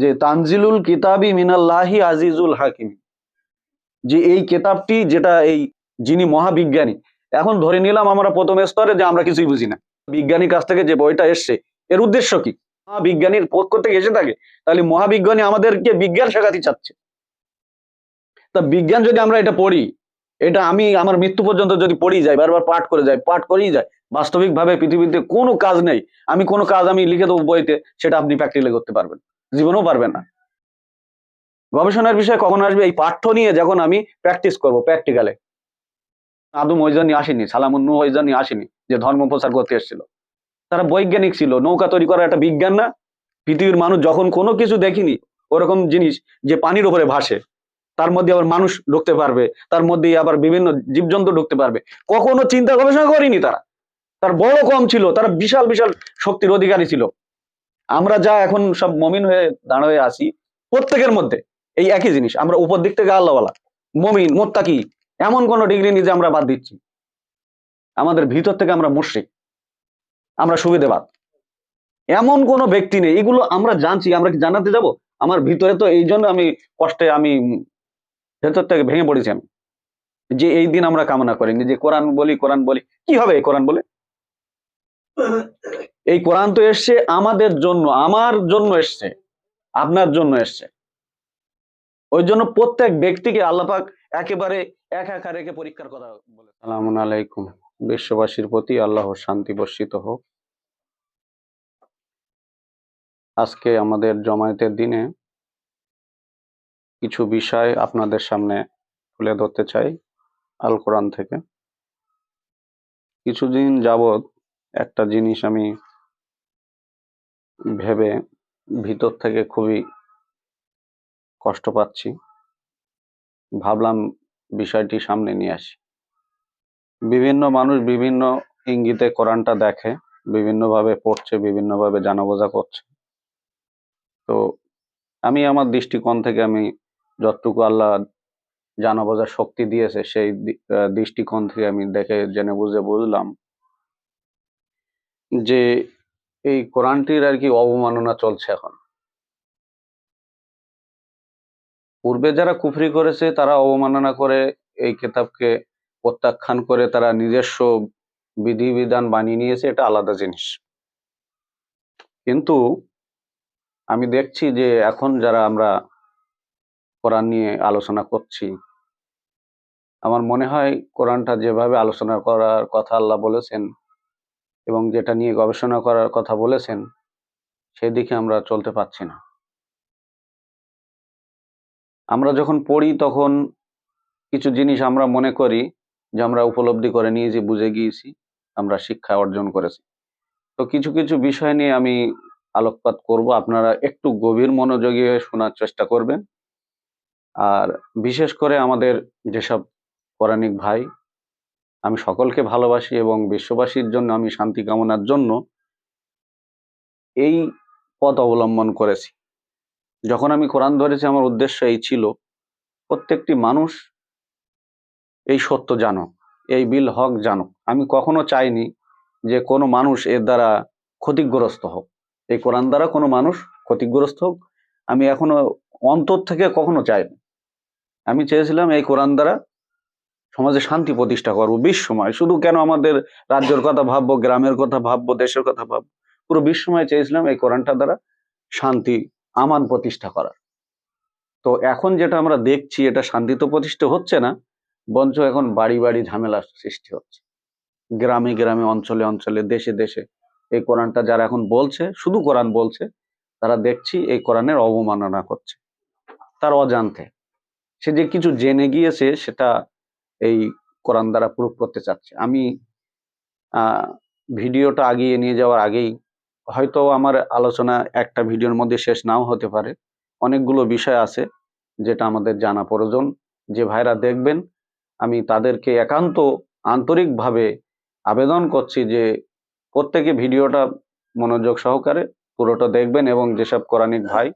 যে তানজিলুল কিতাবি মিনাল্লাহি আজিজুল হাকিম। যে এই কিতাবটি যেটা এই যিনি মহাবিজ্ঞানী, এখন ধরে নিলাম আমরা প্রথম স্তরে যে আমরা কিছুই বুঝি না। বিজ্ঞানীর কাছ থেকে যে বইটা এসছে, এর উদ্দেশ্য কি? মহাবিজ্ঞানীর পক্ষ থেকে এসে থাকে, তাহলে মহাবিজ্ঞানী আমাদেরকে বিজ্ঞান শেখাতে চাচ্ছে। তা বিজ্ঞান যদি আমরা এটা পড়ি, এটা আমি আমার মৃত্যু পর্যন্ত যদি পড়ি যাই, বারবার পাঠ করে যাই, পাঠ করেই যাই, বাস্তবিকভাবে পৃথিবীতে কোনো কাজ নেই, আমি কোনো কাজ আমি লিখে দেবো বইতে, সেটা আপনি প্র্যাকটিক্যালি করতে পারবেন। জীবনেও পারবেন না। গবেষণার বিষয় কখন আসবে? এই পাঠ্য নিয়ে যখন আমি প্র্যাকটিস করব প্র্যাকটিক্যালে আদম ওই জন্যই আসেনি সালামুন্নু ওই জন্যই আসেনি, যে ধর্ম প্রচার করতে এসেছিল। তারা বৈজ্ঞানিক ছিল, নৌকা তৈরি করা একটা বিজ্ঞান না। পৃথিবীর মানুষ যখন কোনো কিছু দেখিনি, ওরকম জিনিস যে পানির উপরে ভাসে, তার মধ্যে আবার মানুষ ঢুকতে পারবে, তার মধ্যে আবার বিভিন্ন জীবজন্তু ঢুকতে পারবে। কখনো চিন্তা গবেষণা করেনি তারা। তার বড় কম ছিল, তারা বিশাল বিশাল শক্তির অধিকারী ছিল। আমরা যা এখন সব মমিন হয়ে দাঁড় হয়ে আসি প্রত্যেকের মধ্যে এই একই জিনিস, আমরা উপর দিক থেকে আল্লাহওয়ালা, মমিন, মোত্তাকি, এমন কোন ডিগ্রি যে আমরা বাদ দিচ্ছি। আমাদের ভিতর থেকে আমরা মুশ্রিক, আমরা সুবিধেবাদ। এমন কোন ব্যক্তি নেই, এগুলো আমরা জানছি, আমরা কি জানাতে যাব? আমার ভিতরে তো এই জন্য আমি কষ্টে, আমি ভেতর থেকে ভেঙে পড়েছি আমি। যে এই দিন আমরা কামনা করিনি, যে কোরআন বলি কোরআন বলি, কি হবে কোরআন বলে? এই কোরআন তো এসছে আমাদের জন্য, আমার জন্য এসছে, আপনার জন্য এসছে। ওই জন্য প্রত্যেক ব্যক্তিকে আল্লাপাক একেবারে এক একা রেখে পরীক্ষার কথা বলে। সালাম আলাইকুম, বিশ্ববাসীর প্রতি আল্লাহ শান্তি বর্ষিত হোক। আজকে আমাদের জমায়েতের দিনে কিছু বিষয় আপনাদের সামনে তুলে ধরতে চাই আল কোরআন থেকে। কিছুদিন যাবৎ একটা জিনিস আমি ভেবে ভিতর থেকে খুবই কষ্ট পাচ্ছি। ভাবলাম বিষয়টি সামনে নিয়ে আসি। বিভিন্ন মানুষ বিভিন্ন ইঙ্গিতে কোরআনটা দেখে, বিভিন্নভাবে পড়ছে, বিভিন্নভাবে জানা বোঝা করছে। তো আমি আমার দৃষ্টিকোণ থেকে আমি যতটুকু আল্লাহ জানা বোঝার শক্তি দিয়েছে, সেই দৃষ্টিকোণ থেকে আমি দেখে, জেনে বুঝে বুঝলাম যে এই কোরআনটির আর কি অবমাননা চলছে এখন। পূর্বে যারা কুফরি করেছে, তারা অবমাননা করে এই কেতাবকে প্রত্যাখ্যান করে তারা নিজস্ব বিধিবিধান বানিয়ে নিয়েছে, এটা আলাদা জিনিস। কিন্তু আমি দেখছি যে এখন যারা আমরা কোরআন নিয়ে আলোচনা করছি, আমার মনে হয় কোরআনটা যেভাবে আলোচনা করার কথা আল্লাহ বলেছেন এবং যেটা নিয়ে গবেষণা করার কথা বলেছেন, সেদিকে আমরা চলতে পারছি না। আমরা যখন পড়ি তখন কিছু জিনিস আমরা মনে করি যে আমরা উপলব্ধি করে নিয়েছি, বুঝে গিয়েছি, আমরা শিক্ষা অর্জন করেছি। তো কিছু কিছু বিষয় নিয়ে আমি আলোকপাত করব। আপনারা একটু গভীর মনোযোগী হয়ে শোনার চেষ্টা করবেন। আর বিশেষ করে আমাদের যেসব পৌরাণিক ভাই আমি সকলকে ভালোবাসি এবং বিশ্ববাসীর জন্য আমি শান্তি কামনার জন্য এই পথ অবলম্বন করেছি। যখন আমি কোরআন ধরেছি, আমার উদ্দেশ্য এই ছিল, প্রত্যেকটি মানুষ এই সত্য জানুক, এই বিল হক জানুক। আমি কখনো চাইনি যে কোনো মানুষ এর দ্বারা ক্ষতিগ্রস্ত হোক। এই কোরআন দ্বারা কোনো মানুষ ক্ষতিগ্রস্ত হোক, আমি এখনও অন্তর থেকে কখনো চাইনি। আমি চেয়েছিলাম এই কোরআন দ্বারা সমাজে শান্তি প্রতিষ্ঠা করব, বিশ্বময়। শুধু কেন আমাদের রাজ্যের কথা ভাববো, গ্রামের কথা ভাববো, দেশের কথা ভাববো? পুরো বিশ্বময় চেয়েছিলাম এই কোরআনটা দ্বারা শান্তি, আমান প্রতিষ্ঠা করার। তো এখন যেটা আমরা দেখছি, এটা শান্তি তো প্রতিষ্ঠা হচ্ছে না বঞ্চ এখন বাড়ি বাড়ি ঝামেলা সৃষ্টি হচ্ছে। গ্রামে গ্রামে, অঞ্চলে অঞ্চলে, দেশে দেশে এই কোরআনটা যারা এখন বলছে, শুধু কোরআন বলছে, তারা দেখছি এই কোরআনের অবমাননা করছে। তার অজান্তে। সে যে কিছু জেনে গিয়েছে, সেটা এই কোরআন দ্বারা প্রুফ করতে চাচ্ছে। আমি ভিডিওটা আগিয়ে নিয়ে যাওয়ার আগেই হয়তো আমার আলোচনা একটা ভিডিওর মধ্যে শেষ নাও হতে পারে। অনেকগুলো বিষয় আছে যেটা আমাদের জানা প্রয়োজন। যে ভাইরা দেখবেন, আমি তাদেরকে একান্ত আন্তরিকভাবে আবেদন করছি যে প্রত্যেকে ভিডিওটা মনোযোগ সহকারে পুরোটা দেখবেন এবং যেসব কোরআনিক ভাই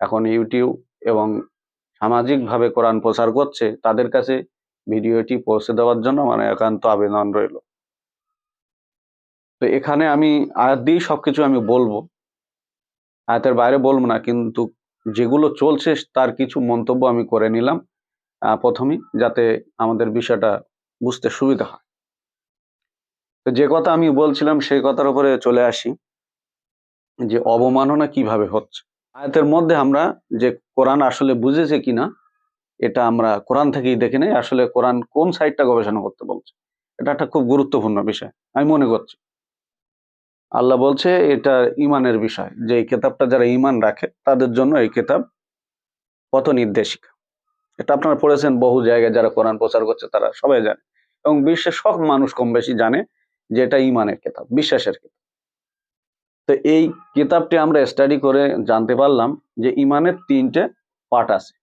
এখন ইউটিউব এবং সামাজিকভাবে কোরআন প্রচার করছে, তাদের কাছে ভিডিওটি পৌঁছে দেওয়ার জন্য মানে একান্ত আবেদন রইল। তো এখানে আমি আয়াত দিয়েই সবকিছু আমি বলব। আয়াতের বাইরে বলব না কিন্তু যেগুলো চলছে তার কিছু মন্তব্য আমি করে নিলাম আহ, প্রথমেই যাতে আমাদের বিষয়টা বুঝতে সুবিধা হয়। তো যে কথা আমি বলছিলাম সেই কথার উপরে চলে আসি যে অবমাননা কীভাবে হচ্ছে। আয়াতের মধ্যে আমরা যে কোরআন আসলে বুঝেছে কিনা এটা আমরা কোরআন থেকেই দেখে নেই। আসলে কোরআন কোন সাইডটা গবেষণা করতে বলছে? এটা একটা খুব গুরুত্বপূর্ণ বিষয়, আমি মনে করছি। আল্লাহ বলছে, এটা ইমানের বিষয়, যে এই কেতাবটা যারা ইমান রাখে, তাদের জন্য এই কেতাব পথ নির্দেশিকা এটা আপনারা পড়েছেন, বহু জায়গায় যারা কোরআন প্রচার করছে, তারা সবাই জানে। এবং বিশ্বের সব মানুষ কম বেশি জানে যে এটা ইমানের কেতাব, বিশ্বাসের কেতাব। তো এই কিতাবটি আমরা স্টাডি করে জানতে পারলাম যে ইমানের তিনটে পার্ট আছে।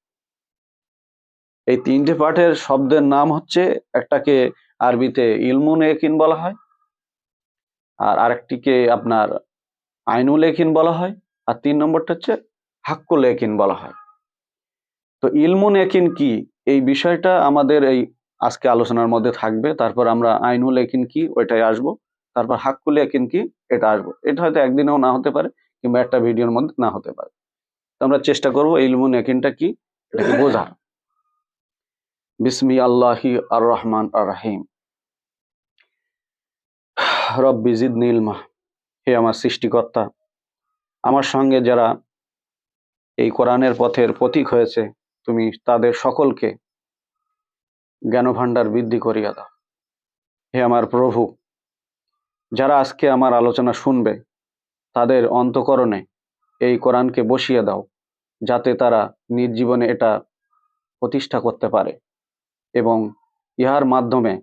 এই তিনটে পাঠের শব্দের নাম হচ্ছে একটাকে আরবিতে ইলমুন একিন বলা হয়, আর আরেকটিকে আপনার আইনুল একিন বলা হয়, আর তিন নম্বরটা হচ্ছে হাক্কুল একিন বলা হয়। তো ইলমুন একিন কি? এই বিষয়টা আমাদের এই আজকে আলোচনার মধ্যে থাকবে, তারপর আমরা আইনুল একিন কি, ওইটাই আসব, তারপর হাক্কুল একিন কি, এটা আসব। এটা হয়তো একদিনেও না হতে পারে, কিংবা একটা ভিডিওর মধ্যে না হতে পারে। তো আমরা চেষ্টা করব ইলমুন একিনটা কি, এটাকে বোঝার। বিসমি আল্লাহি আর রহমান আর রাহিম রব্বি জিদনি ইলমা, হে আমার সৃষ্টিকর্তা, আমার সঙ্গে যারা এই কোরআনের পথের প্রতীক হয়েছে, তুমি তাদের সকলকে জ্ঞানভাণ্ডার বৃদ্ধি করিয়া দাও। হে আমার প্রভু, যারা আজকে আমার আলোচনা শুনবে, তাদের অন্তকরণে এই কোরআনকে বসিয়ে দাও, যাতে তারা নিজ জীবনে এটা প্রতিষ্ঠা করতে পারে। এবং ইহার মাধ্যমে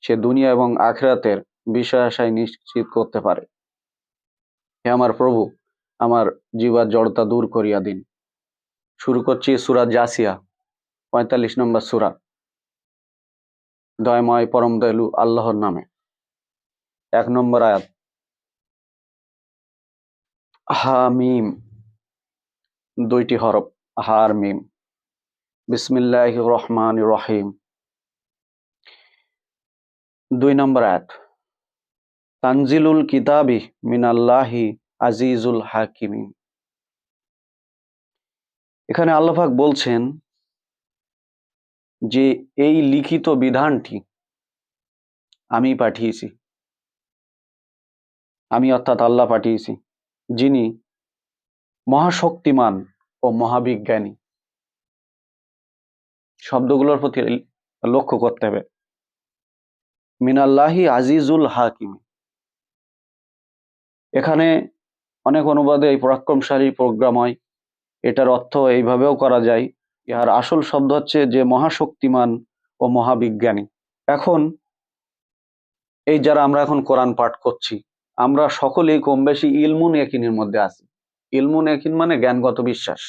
সে দুনিয়া এবং আখরাতের বিষয় আশায় নিশ্চিত করতে পারে। হে আমার প্রভু, আমার জীবার জড়তা দূর করিয়া দিন। শুরু করছি সুরা জাসিয়া, পঁয়তাল্লিশ নম্বর সুরা। দয়ময় পরম দয়ালু আল্লাহর নামে। এক নম্বর আয়াত। হা মিম দুইটি হরফ, হার মিম। বিসমিল্লাহ রহমান রহিম। দুই নম্বর আয়াত, তানজিলুল কিতাবি মিনাল্লাহি আজিজুল হাকিমিন। এখানে আল্লাহাক বলছেন যে, এই লিখিত বিধানটি আমি পাঠিয়েছি। আমি অর্থাৎ আল্লাহ পাঠিয়েছি, যিনি মহাশক্তিমান ও মহাবিজ্ঞানী। শব্দগুলোর প্রতি লক্ষ্য করতে হবে। মিনাল্লাহি আজিজুল হাকিম। এখানে অনেক অনুবাদে এই পরাক্রমশালী প্রোগ্রাম হয়। এটার অর্থ এইভাবেও করা যায়, ইহার আসল শব্দ হচ্ছে যে মহাশক্তিমান ও মহাবিজ্ঞানী। এখন এই যারা আমরা এখন কোরআন পাঠ করছি, আমরা সকলেই কম বেশি ইলমুন একিনের মধ্যে আছি। ইলমুন একিন মানে জ্ঞানগত বিশ্বাস।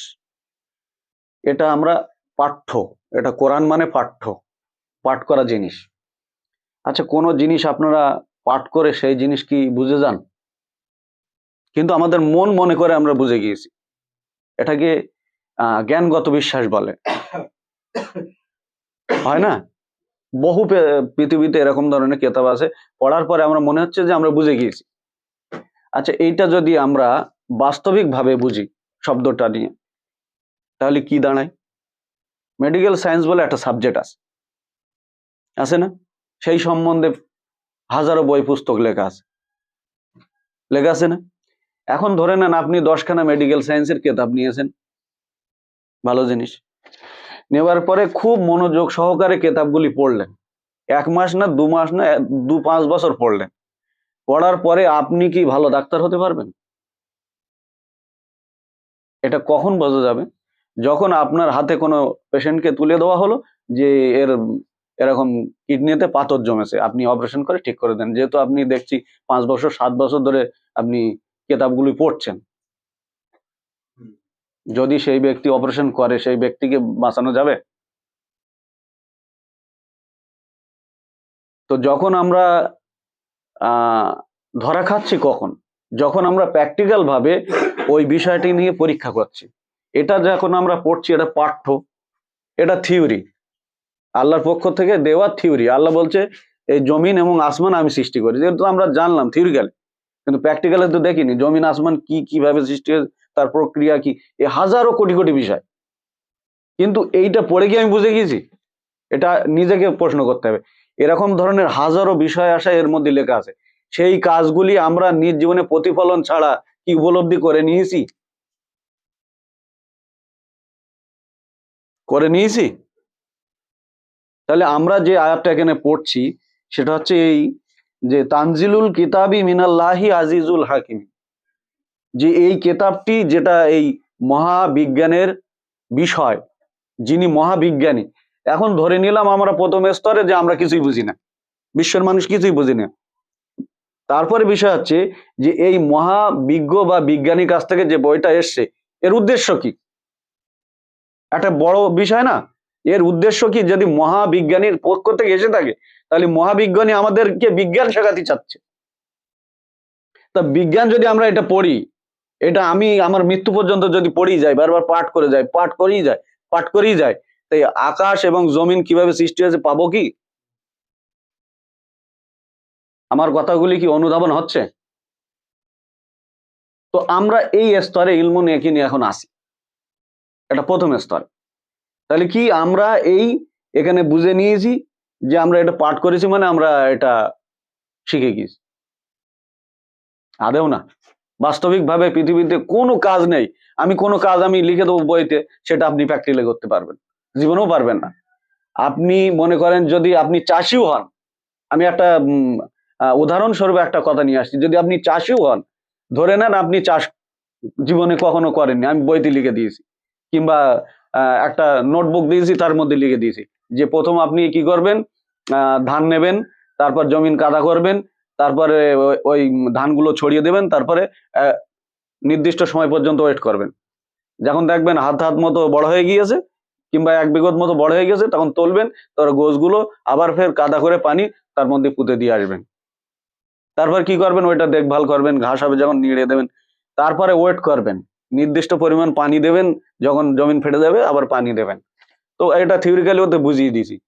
এটা আমরা পাঠ্য, এটা কোরআন মানে পাঠ্য, পাঠ করা জিনিস। আচ্ছা কোনো জিনিস আপনারা পাঠ করে সেই জিনিস কি বুঝে যান? কিন্তু আমাদের মন মনে করে আমরা বুঝে গিয়েছি। এটাকে জ্ঞানগত বিশ্বাস বলে। হয় না? বহু পৃথিবীতে এরকম ধরনের কেতাব আছে। পড়ার পরে আমরা মনে হচ্ছে যে আমরা বুঝে গিয়েছি। আচ্ছা এইটা যদি আমরা বাস্তবিকভাবে বুঝি শব্দটা নিয়ে, তাহলে কি দাঁড়ায়? মেডিকেল সায়েন্স বলে একটা সাবজেক্ট আছে। আছে না? সেই সম্বন্ধে হাজারো বই পুস্তক লেখা আছে। লেখা আছে না? এখন ধরে নেন আপনি দশখানা মেডিকেল সায়েন্সের কেতাব নিয়েছেন। ভালো জিনিস। নেওয়ার পরে খুব মনোযোগ সহকারে কেতাবগুলি পড়লেন। এক মাস না দু মাস না দু পাঁচ বছর পড়লেন। পড়ার পরে আপনি কি ভালো ডাক্তার হতে পারবেন? এটা কখন বোঝা যাবে? যখন আপনার হাতে কোনো পেশেন্টকে তুলে দেওয়া হলো যে এর এরকম কিডনিতে পাথর জমেছে আপনি অপারেশন করে ঠিক করে দেন। যেহেতু আপনি দেখছি পাঁচ বছর সাত বছর ধরে আপনি কেতাবগুলি পড়ছেন। যদি সেই ব্যক্তি অপারেশন করে সেই ব্যক্তিকে বাঁচানো যাবে? তো যখন আমরা আহ, ধরা খাচ্ছি কখন? যখন আমরা প্র্যাকটিক্যাল ভাবে ওই বিষয়টি নিয়ে পরীক্ষা করছি। এটা যখন আমরা পড়ছি এটা পাঠ্য এটা থিওরি আল্লাহর পক্ষ থেকে দেওয়া থিওরি আল্লাহ বলছে, এই জমিন এবং আসমান আমি সৃষ্টি করি। যেহেতু আমরা জানলাম থিওরিক্যালি কিন্তু প্র্যাকটিক্যালে তো দেখিনি, জমিন, আসমান কি কীভাবে সৃষ্টি হয়েছে, তার প্রক্রিয়া কি, এ হাজারো কোটি কোটি বিষয়। কিন্তু এইটা পড়ে গিয়ে আমি বুঝে গিয়েছি, এটা নিজেকে প্রশ্ন করতে হবে। এরকম ধরনের হাজারো বিষয় আসা এর মধ্যে লেখা আছে, সেই কাজগুলি আমরা নিজ জীবনে প্রতিফলন ছাড়া কি উপলব্ধি করে নিয়েছি? করে নিয়েছি? তাহলে আমরা যে আয়াতটা এখানে পড়ছি, সেটা হচ্ছে এই যে, তানজিলুল কিতাবি মিনাল্লাহি আজিজুল হাকিম। যে এই কেতাবটি যেটা এই মহাবিজ্ঞানের বিষয়, যিনি মহাবিজ্ঞানী। এখন ধরে নিলাম আমরা প্রথম স্তরে যে আমরা কিছুই বুঝি না। বিশ্বের মানুষ কিছুই বুঝি না। তারপরে বিষয় হচ্ছে যে, এই মহাবিজ্ঞ বা বিজ্ঞানীর কাছ থেকে যে বইটা এসছে, এর উদ্দেশ্য কি? একটা বড় বিষয় না? এর উদ্দেশ্য কি? যদি মহাবিজ্ঞানীর পক্ষ থেকে এসে থাকে, তাহলে মহাবিজ্ঞানী আমাদেরকে বিজ্ঞান শেখাতে চাচ্ছে। তা বিজ্ঞান যদি আমরা এটা পড়ি, এটা আমি আমার মৃত্যু পর্যন্ত যদি পড়ি যাই, বারবার পাঠ করে যাই, পাঠ করেই যায় পাঠ করেই যায় তাই আকাশ এবং জমিন কীভাবে সৃষ্টি হয়েছে পাবো কি? আমার কথাগুলি কি অনুধাবন হচ্ছে? তো আমরা এই স্তরে ইলমু নিয়ে কি নিয়ে এখন আসি। এটা প্রথম স্তরে। তাহলে কি আমরা এই এখানে বুঝে নিয়েছি যে আমরা এটা পাঠ করেছি মানে আমরা এটা শিখে গিয়েছি? আদেও না। বাস্তবিকভাবে পৃথিবীতে কোনো কাজ নেই। আমি কোনো কাজ আমি লিখে দেবো বইতে, সেটা আপনি প্র্যাকটিক্যালি করতে পারবেন। জীবনেও পারবেন না। আপনি মনে করেন যদি আপনি চাষিও হন, আমি একটা উদাহরণস্বরূপ একটা কথা নিয়ে আসছি। যদি আপনি চাষিও হন, ধরে নেন আপনি চাষ জীবনে কখনো করেননি, আমি বইতে লিখে দিয়েছি। কিংবা একটা নোটবুক দিয়েছি, তার মধ্যে লিখে দিয়েছি। যে প্রথম আপনি কি করবেন? ধান নেবেন, তারপর জমিন কাদা করবেন, তারপরে ওই- ধানগুলো ছড়িয়ে দেবেন, তারপরে নির্দিষ্ট সময় পর্যন্ত ওয়েট করবেন। যখন দেখবেন হাত হাত মতো বড় হয়ে গিয়েছে, কিংবা এক বিঘত মতো বড় হয়ে গেছে তখন তুলবেন তারপর গোছগুলো আবার ফের কাদা করে পানি তার মধ্যে পুঁতে দিয়ে আসবেন। তারপর কি করবেন? ওইটা দেখভাল করবেন, ঘাস হবে যখন নিড়ে দেবেন, তারপরে ওয়েট করবেন। নির্দিষ্ট পরিমাণ পানি দেবেন, যখন জমিন ফেটে যাবে আবার পানি দেবেন। তো এটা থিওরিক্যালি ওতে বুঝিয়ে দিছি।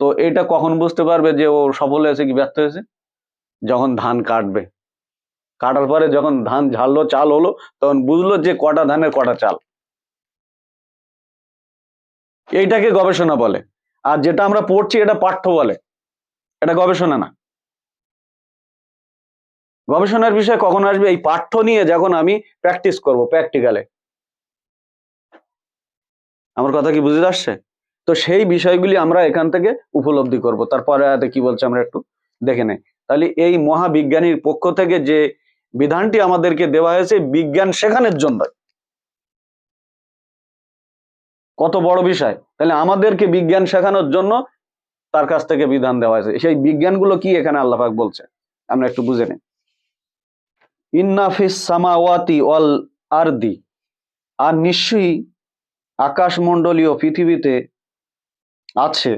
তো এটা কখন বুঝতে পারবে যে ও সফল হয়েছে কি ব্যর্থ হয়েছে? যখন ধান কাটবে। কাটার পরে যখন ধান ঝাড়লো, চাল হলো, তখন বুঝলো যে কটা ধানের কটা চাল। এইটাকে গবেষণা বলে। আর যেটা আমরা পড়ছি, এটা পাঠ্য বলে। এটা গবেষণা না। গবেষণার বিষয় কখন আসবে? এই পাঠ্য নিয়ে যখন আমি প্র্যাকটিস করব প্র্যাকটিক্যালে আমার কথা কি বুঝে আসছে? তো সেই বিষয়গুলি আমরা এখান থেকে উপলব্ধি করব। তারপরে আয়াতে কি বলছে আমরা একটু দেখে নেই। তাহলে এই মহাবিজ্ঞানীর পক্ষ থেকে যে বিধানটি আমাদেরকে দেওয়া হয়েছে, বিজ্ঞান শেখানোর জন্য। কত বড় বিষয়। তাহলে আমাদেরকে বিজ্ঞান শেখানোর জন্য তার কাছ থেকে বিধান দেওয়া হয়েছে। সেই বিজ্ঞানগুলো কি এখানে আল্লাপাক বলছে? আমরা একটু বুঝে নিই। ইন্নাফিস সামাওয়াতি ওয়াল আরদি। আর নিশ্চয়ই আকাশমণ্ডলীয় পৃথিবীতে আছে।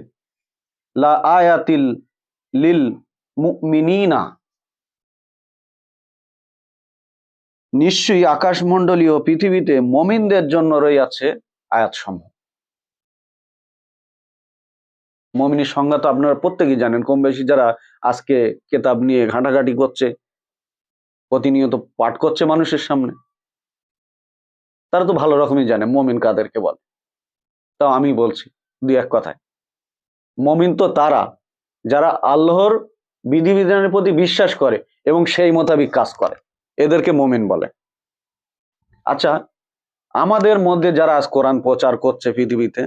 লা আয়াতিল লিল মুমিনিনা। নিশ্চয়ই আকাশমণ্ডলীয় পৃথিবীতে মমিনদের জন্য রয়েছে আয়াত সমূহ মমিনের সংজ্ঞা তো আপনারা প্রত্যেকেই জানেন। কম বেশি যারা আজকে কেতাব নিয়ে ঘাঁটাঘাঁটি করছে প্রতিনিয়ত পাঠ করছে মানুষের সামনে। তারা তো ভালো রকমই জানে, মমিন কাদেরকে বলে। তাও আমি বলছি দুই এক কথায়। মমিন তো তারা, যারা আল্লাহর বিধিবিধানের প্রতি বিশ্বাস করে এবং সেই মোতাবিক কাজ করে। এদেরকে মমিন বলে। আচ্ছা আমাদের মধ্যে যারা আজ কোরআন প্রচার করছে পৃথিবীতে,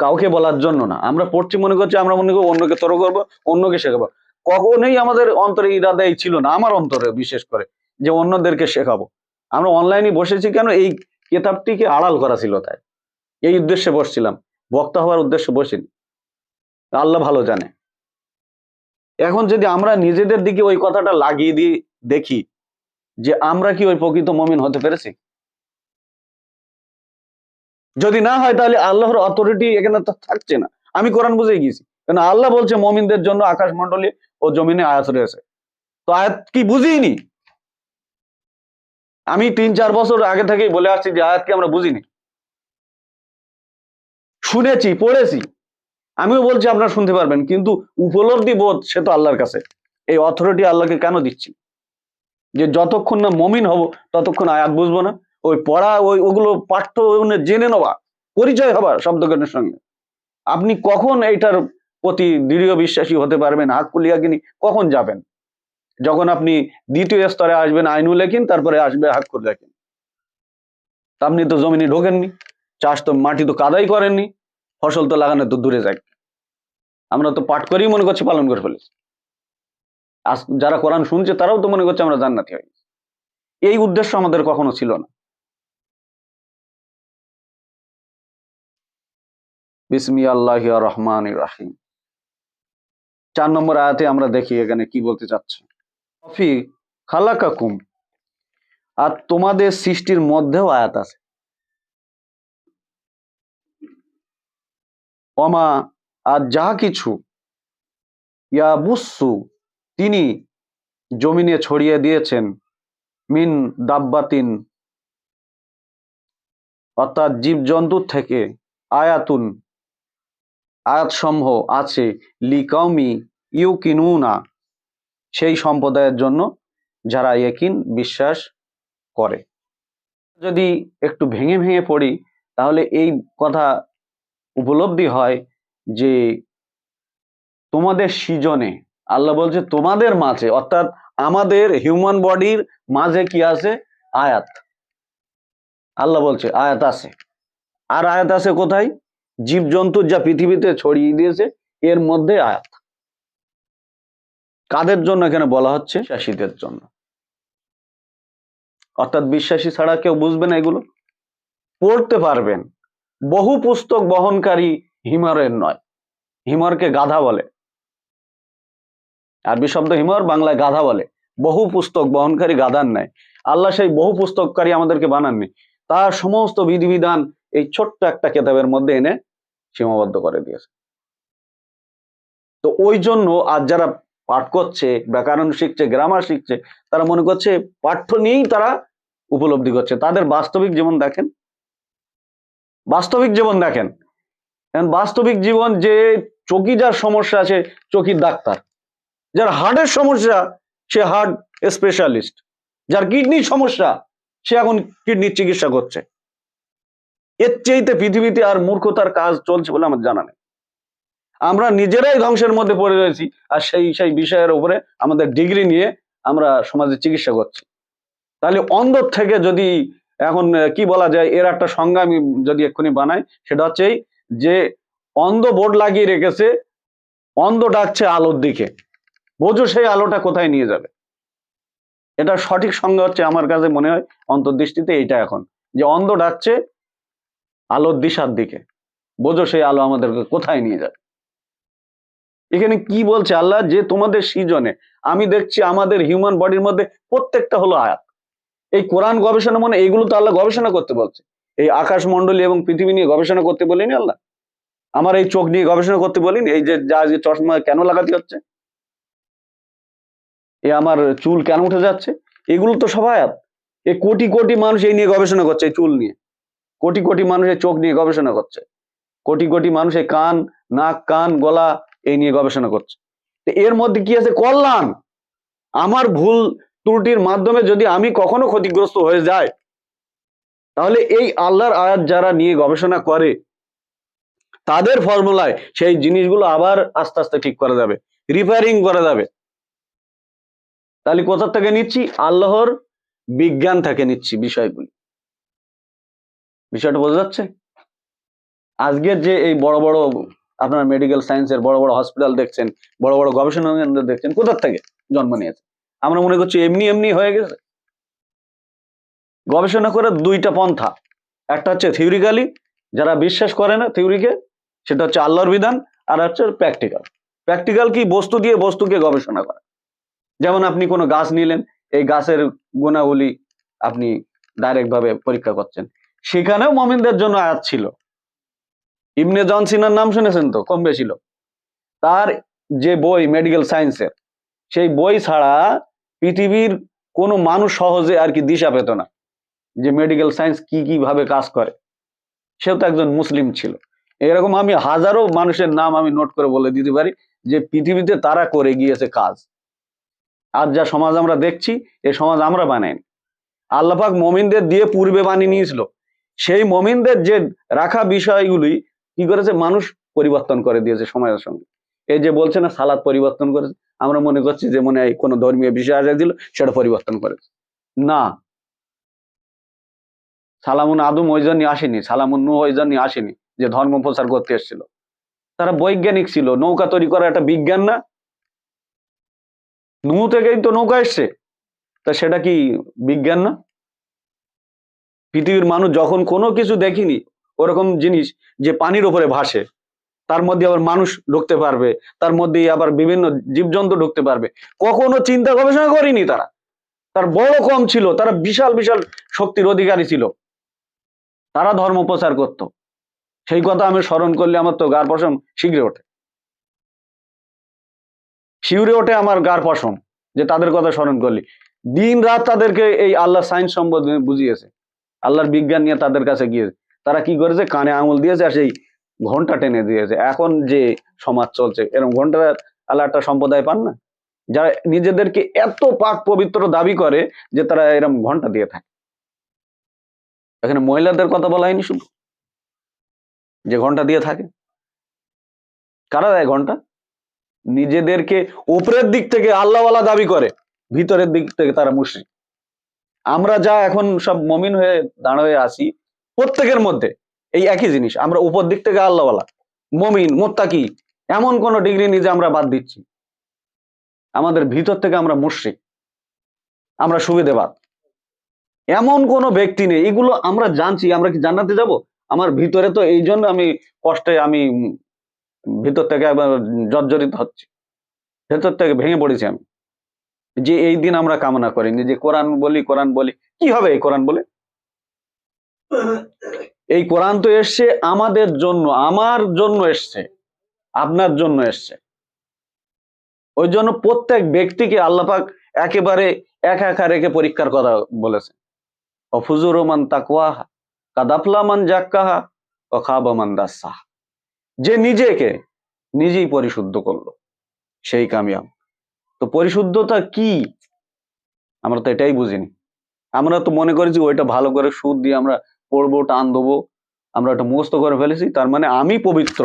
কাউকে বলার জন্য না। আমরা পড়ছি মনে করছি, আমরা মনে করি অন্যকে তর করব, অন্যকে শেখাবো। কখনোই আমাদের অন্তরে ইরাদা এই ছিল না, আমার অন্তরে বিশেষ করে, যে অন্যদেরকে শেখাবো। আমরা অনলাইনে বসেছি কেন? এই কেতাবটিকে আড়াল করা ছিল তাই। এই উদ্দেশ্যে বসছিলাম। বক্তা হওয়ার উদ্দেশ্যে বসিনি। আল্লাহ ভালো জানে। এখন যদি আমরা নিজেদের দিকে ওই কথাটা লাগিয়ে দিয়ে দেখি, যে আমরা কি ওই প্রকৃত মমিন হতে পেরেছি? যদি না হয় তাহলে আল্লাহর অথরিটি এখানে তো থাকছে না। আমি কোরআন বুঝে গিয়েছি। কারণ আল্লাহ বলছে মমিনদের জন্য আকাশ মন্ডলী ও জমিনে আয়াত রয়েছে। তো আয়াত কি বুঝিনি? আমি তিন চার বছর আগে থেকেই বলে আসছি যে আয়াতকে আমরা বুঝিনি। শুনেছি, পড়েছি। আমিও বলছি আপনারা শুনতে পারবেন, কিন্তু উপলব্ধি বোধ সে তো আল্লাহর কাছে। এই অথরিটি আল্লাহকে কেন দিচ্ছি? যে যতক্ষণ না মমিন হব, ততক্ষণ আয়াত বুঝব না। ওই পড়া, ওই ওগুলো পাঠ্য জেনে নেওয়া, পরিচয় হবার শব্দজ্ঞানের সঙ্গে। আপনি কখন এইটার প্রতি দৃঢ় বিশ্বাসী হতে পারবেন হাত কুলিয়া কিনি, কখন যাবেন? যখন আপনি দ্বিতীয় স্তরে আসবেন আইনু লেখিন তারপরে আসবে হাত করে লেখিন আপনি তো জমিনে ঢোকেননি, চাষ তো মাটি তো কাদাই করেননি, ফসল তো লাগানো তো দূরে যায় আমরা তো পাঠ করেই মনে করছি, পালন করে ফেলেছি। আজ যারা কোরআন শুনছে, তারাও তো মনে করছে আমরা জান্নাতি হয়ে। এই উদ্দেশ্য আমাদের কখনো ছিল না। বিসমি আল্লাহ রহমান রাহিম। চার নম্বর আয়াতে আমরা দেখি এখানে কি বলতে চাচ্ছে। ফি খালাকাকুম। আর তোমাদের সৃষ্টির মধ্যেও আয়াত আছে। অমা আর যা কিছু ইয়া বুসু তিনি জমিনে ছড়িয়ে দিয়েছেন, মিন দাব্বাতিন। অর্থাৎ জীবজন্তুর থেকে আয়াতুন আয়াতসমূহ আছে লিকাউমি ইউ কিনুনা সেই সম্প্রদায়ের জন্য যারা একিন বিশ্বাস করে। যদি একটু ভেঙে ভেঙে পড়ি, তাহলে এই কথা উপলব্ধি হয় যে তোমাদের সৃজনে, আল্লাহ বলছে তোমাদের মাঝে, অর্থাৎ আমাদের হিউম্যান বডির মাঝে কি আছে? আয়াত। আল্লাহ বলছে, আয়াত আছে। আর আয়াত আছে কোথায়? জীবজন্তুর যা পৃথিবীতে ছড়িয়ে দিয়েছে, এর মধ্যে আয়াত। কাদের জন্য এখানে বলা হচ্ছে? বিশ্বাসীদের জন্য। অর্থাৎ বিশ্বাসী ছাড়া কেউ বুঝবে না এগুলো। পড়তে পারবেন। বহু পুস্তক বহনকারী হিমারের নয়। হিমরকে গাধা বলে। আরবি শব্দ হিমর, বাংলায় গাধা বলে। বহু পুস্তক বহনকারী গাধার নেয় আল্লাহ সেই বহু পুস্তককারী আমাদেরকে বানাননি। তার সমস্ত বিধিবিধান এই ছোট্ট একটা কেতাবের মধ্যে এনে সীমাবদ্ধ করে দিয়েছে। তো ওই জন্য আজ যারা পাঠ করছে, ব্যাকরণ শিখছে গ্রামার শিখছে, তারা মনে করছে পাঠ্য নিয়েই তারা উপলব্ধি করছে। তাদের বাস্তবিক জীবন দেখেন। বাস্তবিক জীবন দেখেন। বাস্তবিক জীবন যে চকি যার সমস্যা আছে চকির ডাক্তার। যার হার্টের সমস্যা, সে হার্ট স্পেশালিস্ট। যার কিডনির সমস্যা, সে এখন কিডনির চিকিৎসা করছে। এর চেয়েতে পৃথিবীতে আর মূর্খতার কাজ চলছে বলে আমার জানা নেই। আমরা নিজেরাই ধ্বংসের মধ্যে পড়ে রয়েছি আর সেই সেই বিষয়ের উপরে আমাদের ডিগ্রি নিয়ে আমরা সমাজে চিকিৎসা করছি। তাহলে অন্ধর থেকে যদি এখন কি বলা যায়, এর একটা সংজ্ঞা আমি যদি এক্ষুনি বানাই, সেটা হচ্ছে যে অন্ধ বোর্ড লাগিয়ে রেখেছে, অন্ধ ডাকছে আলোর দিকে। বোঝো সেই আলোটা কোথায় নিয়ে যাবে। এটা সঠিক সংজ্ঞা হচ্ছে, আমার কাছে মনে হয়, অন্তর্দৃষ্টিতে এইটা এখন। যে অন্ধ ডাকছে আলোর দিশার দিকে। বোঝো সেই আলো আমাদেরকে কোথায় নিয়ে যাবে। এখানে কি বলছে আল্লাহ? যে তোমাদের সৃজনে আমি দেখছি আমাদের হিউম্যান বডির মধ্যে প্রত্যেকটা হলো আয়াত। এই কোরআন গবেষণা মানে এইগুলো তো আল্লাহ গবেষণা করতে বলছে। এই আকাশ মণ্ডলী এবং পৃথিবী নিয়ে গবেষণা করতে বলিনি আল্লাহ? আমার এই চোখ নিয়ে গবেষণা করতে বলিনি? এই যে যা যে চশমা কেন লাগাতে হচ্ছে এ আমার চুল কেন উঠে যাচ্ছে? এগুলো তো সব আয়াত। এ কোটি কোটি মানুষ এই নিয়ে গবেষণা করছে এই চুল নিয়ে। কোটি কোটি মানুষের চোখ নিয়ে গবেষণা করছে। কোটি কোটি মানুষের কান, নাক, কান, গলা এই নিয়ে গবেষণা করছে। এর মধ্যে কি আছে? কল্যাণ। আমার ভুল ত্রুটির মাধ্যমে যদি আমি কখনো ক্ষতিগ্রস্ত হয়ে যায় তাহলে এই আল্লাহর আয়াত যারা নিয়ে গবেষণা করে, তাদের ফর্মুলায় সেই জিনিসগুলো আবার আস্তে আস্তে ঠিক করা যাবে রিপেয়ারিং করা যাবে। তাহলে কোথা থেকে নিচ্ছি? আল্লাহর বিজ্ঞান থেকে নিচ্ছি বিষয়গুলি। বিষয়টা বোঝা যাচ্ছে? আজকের যে এই বড় বড় আপনার মেডিকেল সায়েন্সের বড় বড় হসপিটাল দেখছেন, বড় বড় গবেষণা কেন্দ্র দেখছেন কোথার থেকে জন্ম নিয়েছে? আমরা মনে করছি এমনি এমনি হয়ে গেছে। গবেষণা করে দুইটা পন্থা। একটা হচ্ছে থিওরিক্যালি যারা বিশ্বাস করে না থিওরিকে সেটা হচ্ছে আল্লাহর বিধান, আর হচ্ছে প্র্যাকটিক্যাল প্র্যাকটিক্যাল কি? বস্তু দিয়ে বস্তুকে গবেষণা করা। যেমন আপনি কোনো গাছ নিলেন, এই গাছের গুণাবলী আপনি ডাইরেক্ট ভাবে পরীক্ষা করছেন। সেখানেও মমিনদের জন্য আয়াত ছিল। ইবনে জনসিনার নাম শুনেছেন তো? কম বেশি লোক। তার যে বই মেডিকেল সায়েন্সের সেই বই ছাড়া পৃথিবীর কোনো মানুষ সহজে আর কি দিশা পেত না যে মেডিকেল সায়েন্স কি কি ভাবে কাজ করে। সেও তো একজন মুসলিম ছিল। এরকম আমি হাজারো মানুষের নাম আমি নোট করে বলে দিতে পারি যে পৃথিবীতে তারা করে গিয়েছে কাজ। আজ যা সমাজ আমরা দেখছি, এ সমাজ আমরা বানাইনি। আল্লাপাক মমিনদের দিয়ে পূর্বে বানিয়ে নিয়েছিল। সেই মমিনদের যে রাখা বিষয়গুলি, কি করেছে? মানুষ পরিবর্তন করে দিয়েছে সময়ের সঙ্গে। এই যে বলছে না, সালাদ পরিবর্তন করেছে, আমরা মনে করছি যে মনে হয় কোনো ধর্মীয় বিষয় আসা দিল, সেটা পরিবর্তন করেছে। না। সালামুন আদম ওই জন্যই আসেনি, সালামুন নু ওই জন্য আসেনি, যে ধর্ম প্রচার করতে এসেছিল। তারা বৈজ্ঞানিক ছিল, নৌকা তৈরি করা একটা বিজ্ঞান না। নু থেকেই তো নৌকা এসছে। তা সেটা কি বিজ্ঞান না? পৃথিবীর মানুষ যখন কোনো কিছু দেখিনি, ওরকম জিনিস যে পানির উপরে ভাসে, তার মধ্যে আবার মানুষ ঢুকতে পারবে, তার মধ্যে আবার বিভিন্ন জীবজন্তু ঢুকতে পারবে। কখনো চিন্তা গবেষণা করেনি তারা। তার বড় কম ছিল, তারা বিশাল বিশাল শক্তির অধিকারী ছিল। তারা ধর্ম প্রচার করত। সেই কথা আমি স্মরণ করলে আমার তো গার পশম শীঘ্রই ওঠে। শিউরে ওঠে আমার গার পশম, যে তাদের কথা স্মরণ করলি। দিন রাত তাদেরকে এই আল্লাহ সায়েন্স সম্বন্ধে বুঝিয়েছে। আল্লাহর বিজ্ঞান নিয়ে তাদের কাছে গিয়েছে তারা কি করেছে? কানে আঙুল দিয়েছে আর সেই ঘণ্টা টেনে দিয়েছে। এখন যে সমাজ চলছে এরকম ঘণ্টা আল্লাহ একটা সম্প্রদায় পান না? যারা নিজেদেরকে এত পাক পবিত্র দাবি করে যে তারা এরকম ঘণ্টা দিয়ে থাকে। এখানে মহিলাদের কথা বলা হয়নি শুধু। যে ঘণ্টা দিয়ে থাকে। কারা দেয় ঘণ্টা? নিজেদেরকে উপরের দিক থেকে আল্লাহওয়ালা দাবি করে, ভিতরের দিক থেকে তারা মুশরিক। আমরা যা এখন সব মমিন হয়ে দাঁড় হয়ে আসি প্রত্যেকের মধ্যে এই একই জিনিস, আমরা উপর দিক থেকে আল্লাহওয়ালা, মমিন, মোত্তাকি, এমন কোন ডিগ্রি নিজে আমরা বাদ দিচ্ছি। আমাদের ভিতর থেকে আমরা মুশরিক, আমরা সুবিধেবাদ। এমন কোন ব্যক্তি নেই, এগুলো আমরা জানছি, আমরা কি জান্নাতে যাব? আমার ভিতরে তো এই জন্য আমি কষ্টে আমি ভিতর থেকে জর্জরিত হচ্ছি, ভেতর থেকে ভেঙে পড়েছি আমি। যে এই দিন আমরা কামনা করিনি, যে কোরআন বলি কোরআন বলি, কি হবে এই কোরআন বলে? এই কোরআন তো এসছে আমাদের জন্য, আমার জন্য এসছে, আপনার জন্য এসছে। ওই জন্য প্রত্যেক ব্যক্তিকে আল্লাপাক একেবারে একা একা রেখে পরীক্ষার কথা বলেছে অফুজুর রহমান তাকওয়াহা কাদাফলামান জাক্কাহা, ও খাবামান দাসাহ। যে নিজেকে নিজেই পরিশুদ্ধ করল, সেই কামিয়াব। তো পরিশুদ্ধতা কি? আমরা তো এটাই বুঝিনি। আমরা তো মনে করেছি ওইটা ভালো করে সুদ দিয়ে আমরা পড়ব, টান দেবো আমরা ওটা মুখস্থ করে ফেলেছি, তার মানে আমি পবিত্র।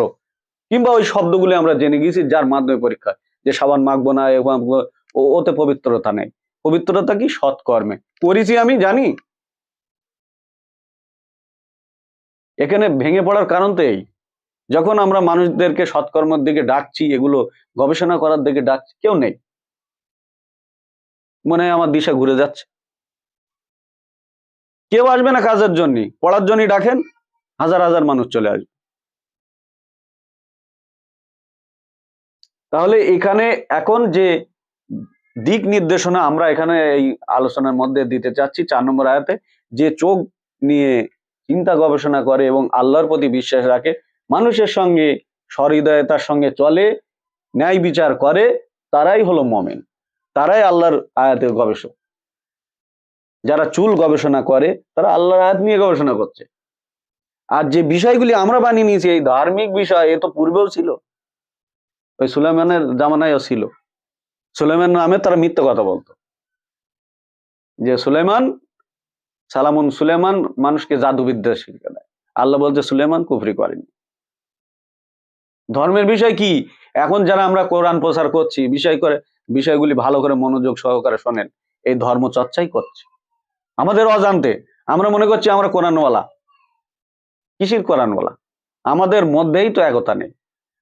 কিংবা ওই শব্দগুলি আমরা জেনে গিয়েছি যার মাধ্যমে পরীক্ষা। যে সাবান মাখবো না ওতে পবিত্রতা নেই। পবিত্রতা কি? সৎকর্মে। করেছি আমি, জানি। এখানে ভেঙে পড়ার কারণ তো এই। যখন আমরা মানুষদেরকে সৎকর্মের দিকে ডাকছি, এগুলো গবেষণা করার দিকে ডাকছি, কেউ নেই। মনে হয় আমার দিশা ঘুরে যাচ্ছে। কেউ আসবে না কাজের জন্য, পড়ার জন্য ডাকেন, হাজার হাজার মানুষ চলে আসবে। তাহলে এখানে এখন যে দিক নির্দেশনা আমরা এখানে এই আলোচনার মধ্যে দিতে চাচ্ছি, চার নম্বর আয়াতে, যে চোখ নিয়ে চিন্তা গবেষণা করে এবং আল্লাহর প্রতি বিশ্বাস রাখে, মানুষের সঙ্গে সহৃদয়তার সঙ্গে চলে, ন্যায় বিচার করে, তারাই হলো মমেন। তারাই আল্লাহর আয়াতের গবেষক। যারা চুল গবেষণা করে, তারা আল্লাহর আয়াত নিয়ে গবেষণা করছে। আর যে বিষয়গুলি আমরা বানিয়ে নিয়েছি, এই ধার্মিক বিষয়, এ তো পূর্বেও ছিল। ওই সুলাইমানের জামানায়ও ছিল। সুলাইমান নামে তারা মিথ্যে কথা বলতো। যে সুলাইমান, সালামুন সুলেমান মানুষকে জাদুবিদ্যা শিখে দেয়। আল্লাহ বলছে সুলেমান কুফরি করেনি। ধর্মের বিষয় কি? এখন যারা আমরা কোরআন প্রচার করছি, বিষয় করে বিষয়গুলি ভালো করে মনোযোগ সহকারে শোনেন। এই ধর্ম চর্চাই করছে। আমাদের অজান্তে, আমরা মনে করছি আমরা কোরআনওয়ালা। কিসির কোরআনওয়ালা? আমাদের মধ্যেই তো একতা নেই।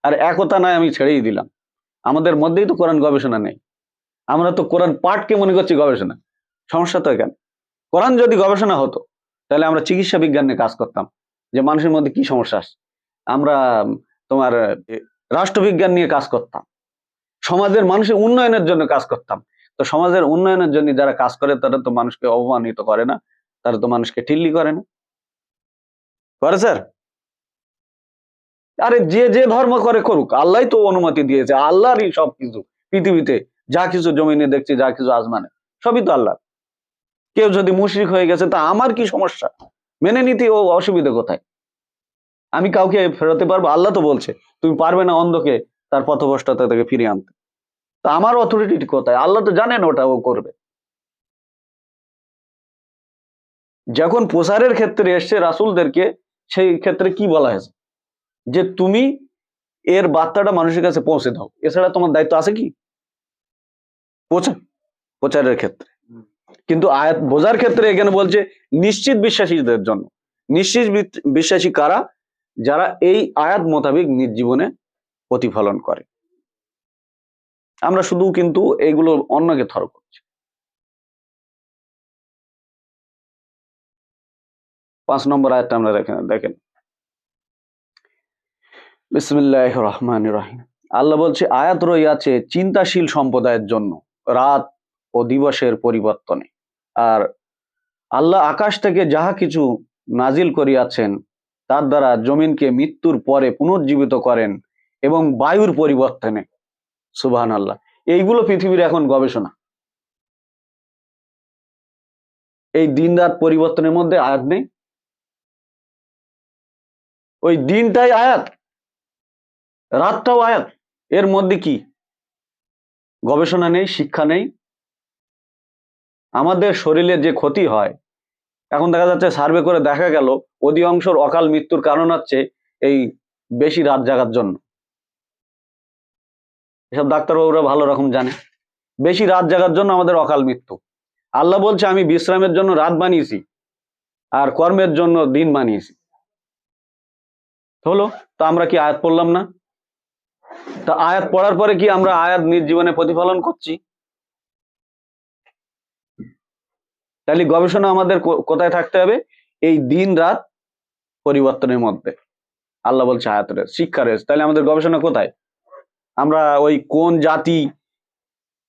আর একতা নাই আমি ছেড়েই দিলাম। আমাদের মধ্যেই তো কোরআন গবেষণা নেই। আমরা তো কোরআন পাঠকে মনে করছি গবেষণা। সমস্যা তো এখানে। কোরআন যদি গবেষণা হতো, তাহলে আমরা চিকিৎসা বিজ্ঞান নিয়ে কাজ করতাম। যে মানুষের মধ্যে কি সমস্যা আসছে আমরা তোমার রাষ্ট্রবিজ্ঞান নিয়ে কাজ করতাম। সমাজের মানুষের উন্নয়নের জন্য কাজ করতাম। তো সমাজের উন্নয়নের জন্য যারা কাজ করে, তারা তো মানুষকে অপমানিত করে না। তারা তো মানুষকে ঠিল্লি করে না। করে স্যার আরে যে যে ধর্ম করে করুক আল্লাহ তো অনুমতি দিয়েছে। আল্লাহরই সব কিছু পৃথিবীতে যা কিছু জমিনে দেখছি, যা কিছু আসমানে, সবই তো আল্লাহ কেউ যদি মুশরিক হয়ে গেছে, তা আমার কি সমস্যা? মেনে নিতে ও অসুবিধা কোথায়? আমি কাউকে ফেরাতে পারব? আল্লাহ তো বলছে, তুমি পারবে না অন্ধকে তার পথভ্রষ্টতা থেকে ফিরিয়ে আনতে। তা আমার অথরিটি কোথায়? আল্লাহ তো জানেন ওটা ও করবে। যখন প্রসারের ক্ষেত্রে এসছে রাসূলদেরকে সেই ক্ষেত্রে কি বলা হয়েছে? যে তুমি এর বার্তাটা মানুষের কাছে পৌঁছে দাও। এছাড়া তোমার দায়িত্ব আছে কি? প্রচার প্রচারের ক্ষেত্রে। কিন্তু আয়াত বোঝার ক্ষেত্রে এখানে বলছে নিশ্চিত বিশ্বাসীদের জন্য। নিশ্চিত বিশ্বাসী কারা? যারা এই আয়াত মোতাবেক নিজ জীবনে প্রতিফলন করে। আমরা শুধু কিন্তু এইগুলো অন্যকে থর করছি। পাঁচ নম্বর আয়াতটা আমরা দেখেন দেখেন বিসমিল্লাহ রহমান রহিম। আল্লাহ বলছে, আয়াত রইয়াছে চিন্তাশীল সম্প্রদায়ের জন্য, রাত ও দিবসের পরিবর্তনে। আর আল্লাহ আকাশ থেকে যাহা কিছু নাজিল করিয়াছেন, তার দ্বারা জমিনকে মৃত্যুর পরে পুনর্জীবিত করেন এবং বায়ুর পরিবর্তনে। সুবহান আল্লাহ এইগুলো পৃথিবীর এখন গবেষণা। এই দিন রাত পরিবর্তনের মধ্যে আয়াত নেই? ওই দিনটাই আয়াত? রাতটাও আয়াত? এর মধ্যে কি? গবেষণা নেই, শিক্ষা নেই? আমাদের শরীরে যে ক্ষতি হয়, এখন দেখা যাচ্ছে সার্ভে করে দেখা গেল, অধিকাংশর অকাল মৃত্যুর কারণ হচ্ছে এই বেশি রাত জাগার জন্য। এসব ডাক্তারবাবুরা ভালো রকম জানে। বেশি রাত জাগার জন্য আমাদের অকাল মৃত্যু। আল্লাহ বলছে, আমি বিশ্রামের জন্য রাত বানিয়েছি আর কর্মের জন্য দিন বানিয়েছি। হলো, তো আমরা কি আয়াত পড়লাম না? তা আয়াত পড়ার পরে কি আমরা আয়াত নিজ জীবনে প্রতিফলন করছি? তাহলে গবেষণা আমাদের কোথায় থাকতে হবে? এই দিন রাত পরিবর্তনের মধ্যে। আল্লাহ বলছে আয়াত শিক্ষা রয়েছে। তাহলে আমাদের গবেষণা কোথায়? আমরা ওই কোন জাতি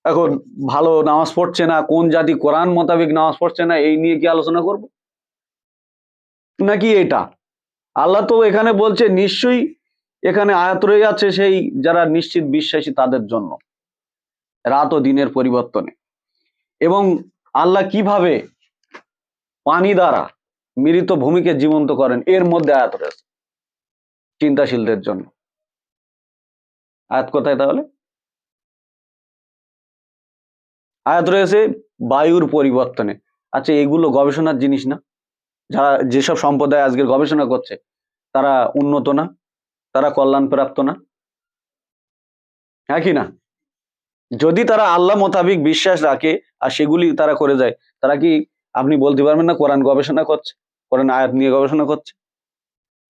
এখন ভালো নামাজ পড়ছে না, কোন জাতি কোরআন মোতাবেক নামাজ পড়ছে না, এই নিয়ে কি আলোচনা করব? নাকি এটা? আল্লাহ তো এখানে বলছে, নিশ্চয়ই এখানে আয়াত রয়ে যাচ্ছে সেই যারা নিশ্চিত বিশ্বাসী তাদের জন্য, রাত ও দিনের পরিবর্তনে। এবং আল্লাহ কীভাবে পানি দ্বারা মৃত ভূমিকে জীবন্ত করেন, এর মধ্যে আয়াত রয়েছে, চিন্তাশীলদের জন্য। আয়াত কোথায় তাহলে? আয়াত রয়েছে বায়ুর পরিবর্তনে। আচ্ছা এগুলো গবেষণার জিনিস না? যারা যেসব সম্প্রদায় আজকের গবেষণা করছে, তারা উন্নত না? তারা কল্যাণ প্রাপ্ত না? হ্যাঁ কি না? যদি তারা আল্লাহ মোতাবিক বিশ্বাস রাখে আর সেগুলি তারা করে যায়, তারা কি আপনি বলতে পারবেন না কোরআন গবেষণা করছে? কোরআন আয়াত নিয়ে গবেষণা করছে?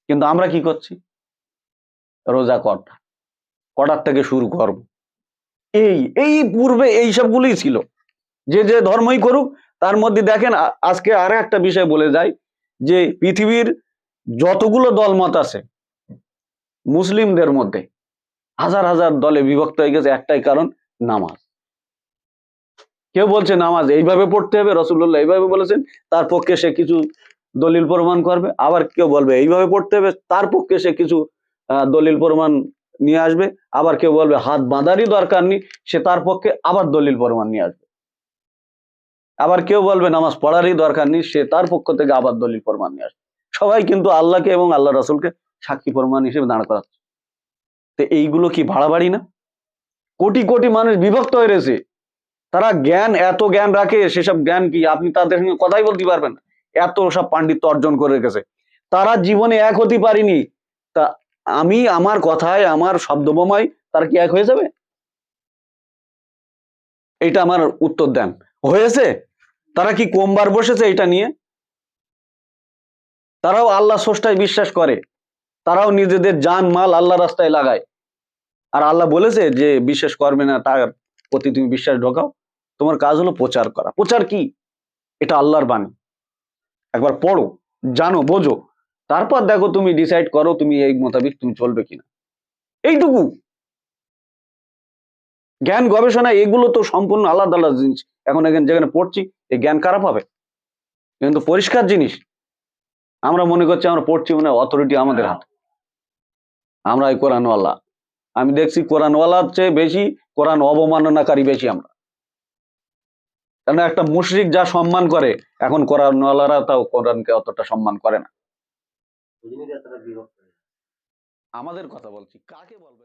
কিন্তু আমরা কি করছি? রোজা কটা কটার থেকে শুরু করব? এই এই পূর্বে এই সবগুলোই ছিল। যে যে ধর্মই করুক, তার মধ্যে দেখেন আজকে আর একটা বিষয় বলে যায় যে পৃথিবীর যতগুলো দলমত আছে, মুসলিমদের মধ্যে হাজার হাজার দলে বিভক্ত হয়ে গেছে, একটাই কারণ নামাজ। কেউ বলছে নামাজ এইভাবে পড়তে হবে রসুল্লাহ এইভাবে বলেছেন, তার পক্ষে সে কিছু দলিল প্রমাণ করবে। আবার কেউ বলবে এইভাবে পড়তে হবে, তার পক্ষে সে কিছু দলিল প্রমাণ নিয়ে আসবে। আবার কেউ বলবে, হাত বাঁধারই দরকার নেই, সে তার পক্ষে আবার দলিল প্রমাণ নিয়ে আসবে। আবার কেউ বলবে, নামাজ পড়ারই দরকার নেই, সে তার পক্ষ থেকে আবার দলিল প্রমাণ নিয়ে আসবে। সবাই কিন্তু আল্লাহকে এবং আল্লাহ রসুলকে সাক্ষী প্রমাণ হিসেবে দাঁড় করাচ্ছে। তো এইগুলো কি ভাড়াবাড়ি না? কোটি কোটি মানুষ বিভক্ত হয়ে রয়েছে। তারা জ্ঞান, এত জ্ঞান রাখে, সেসব জ্ঞান কি আপনি তাদের সঙ্গে কথাই বলতে পারবেন? এত সব পাণ্ডিত্য অর্জন করে রেখেছে। তারা জীবনে এক হতে পারিনি আমি আমার কথায়, আমার শব্দবোমায় তারা কি এক হয়ে যাবে? এটা আমার উত্তর দেন। হয়েছে? তারা কি কোমবার বসেছে এটা নিয়ে? তারাও আল্লাহ স্রষ্টায় বিশ্বাস করে। তারাও নিজেদের যান মাল আল্লাহ রাস্তায় লাগায়। আর আল্লাহ বলেছে যে বিশ্বাস করবে না, তার প্রতি তুমি বিশ্বাস ঢোকাও। তোমার কাজ হলো প্রচার করা। প্রচার কি? এটা আল্লাহর বাণী। একবার পড়ো, জানো, বোঝো। তারপর দেখো তুমি ডিসাইড করো তুমি এই মোতাবিক তুমি চলবে কিনা। এইটুকু। জ্ঞান গবেষণা এগুলো তো সম্পূর্ণ আলাদা আলাদা জিনিস। এখন এখানে যেখানে পড়ছি, এই জ্ঞান খারাপ হবে? কিন্তু পরিষ্কার জিনিস। আমরা মনে করছি আমরা পড়ছি মানে অথরিটি আমাদের হাতে। আমরা এই কোরআনওয়ালা। আমি দেখছি কোরআনওয়ালার চেয়ে বেশি কোরআন অবমাননাকারী বেশি আমরা। কারণ একটা মুশরিক যা সম্মান করে, এখন কোরআনওয়ালারা তাও কোরআনকে অতটা সম্মান করে না। আমাদের কথা বলছি। কাকে বলবে